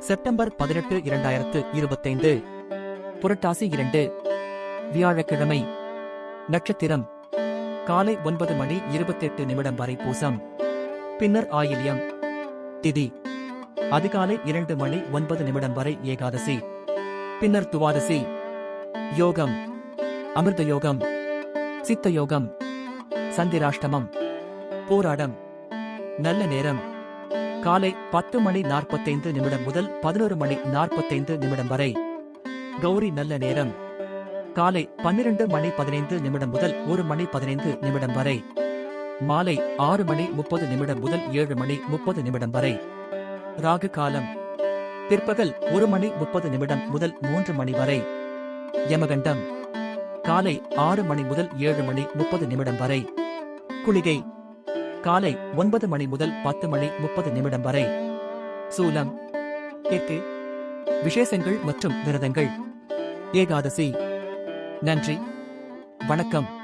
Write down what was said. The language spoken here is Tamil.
செப்டம்பர் பதினெட்டு இரண்டாயிரத்து இருபத்தைந்து. புரட்டாசி இரண்டு. வியாழக்கிழமை. நட்சத்திரம். காலை ஒன்பது மணி இருபத்தெட்டு நிமிடம் வரை பூசம். பின்னர் ஆயில்யம். திதி. அதிகாலை இரண்டு மணி ஒன்பது நிமிடம் வரை ஏகாதசி. பின்னர் துவாதசி. யோகம். அமிர்த யோகம். சித்த யோகம். சந்திராஷ்டமம். போராடம். நல்ல நேரம். காலை பத்து மணி நாற்பத்தைந்து நிமிடம் முதல் பதினோரு மணி நாற்பத்தைந்து நிமிடம் வரை. கௌரி நல்ல நேரம். காலை பன்னிரண்டு மணி பதினைந்து நிமிடம் முதல் ஒரு மணி பதினைந்து நிமிடம் வரை. மாலை ஆறு மணி முப்பது நிமிடம் முதல் ஏழு மணி முப்பது நிமிடம் வரை. ராகு காலம். பிற்பகல் ஒரு மணி முப்பது நிமிடம் முதல் மூன்று மணி வரை. யமகண்டம். காலை ஆறு மணி முதல் ஏழு மணி முப்பது நிமிடம் வரை. குளிகை. காலை ஒன்பது மணி முதல் பத்து மணி முப்பது நிமிடம் வரை. சூலம். தெற்கு விசேஷங்கள் மற்றும் விரதங்கள். ஏகாதசி. நன்றி. வணக்கம்.